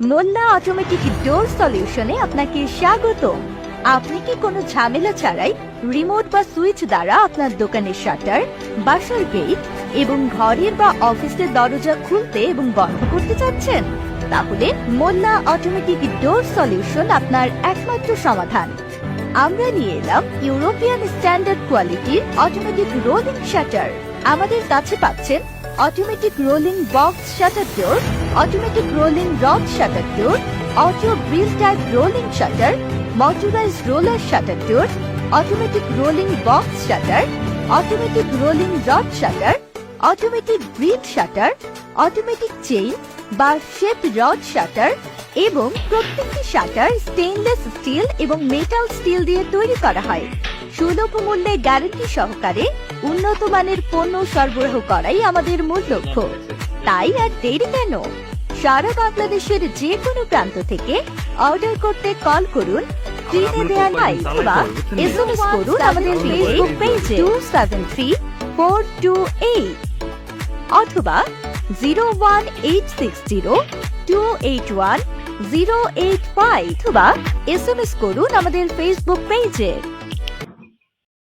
মোল্লা automatic ডোর সলিউশনে আপনাকে স্বাগত আপনি কি কোনো ঝামেলা ছাড়াই রিমোট বা সুইচ দ্বারা আপনার দোকানের শাটার, বাসার গেট এবং ঘরের বা অফিসের দরজা খুলতে এবং বন্ধ করতে চাচ্ছেন? তাহলে মোল্লা অটোমেটিক ডোর সলিউশন আপনার একমাত্র সমাধান। আমরা নিয়ে এলাম ইউরোপিয়ান স্ট্যান্ডার্ড কোয়ালিটির অটোমেটিক রোলিং শাটার। আমাদের কাছে পাচ্ছেন automatic rolling box shutter door automatic rolling rod shutter door auto grill type rolling shutter motorise roller shutter door automatic rolling box shutter automatic rolling rod shutter automatic grill shutter automatic chain বা shape rod shutter এবং প্রত্যেকটি shutter stainless steel এবং metal steel দিয়ে তৈরি করা হয়। সুলভ মূল্যে গ্যারান্টি সহকারে উন্নত মানের পণ্য সরবরাহ করাই আমাদের মূল লক্ষ্য। তাই আর দেরি কেন? সারা বাংলাদেশের যে কোনো প্রান্ত থেকে অর্ডার করতে কল করুন স্ক্রিনে দেওয়া নাই বা এসএমএস করুন আমাদের ফেসবুক পেজে two seven three four two eight অথবা zero one eight six zero two eight one zero eight five অথবা এস এম এস করুন আমাদের ফেসবুক পেজে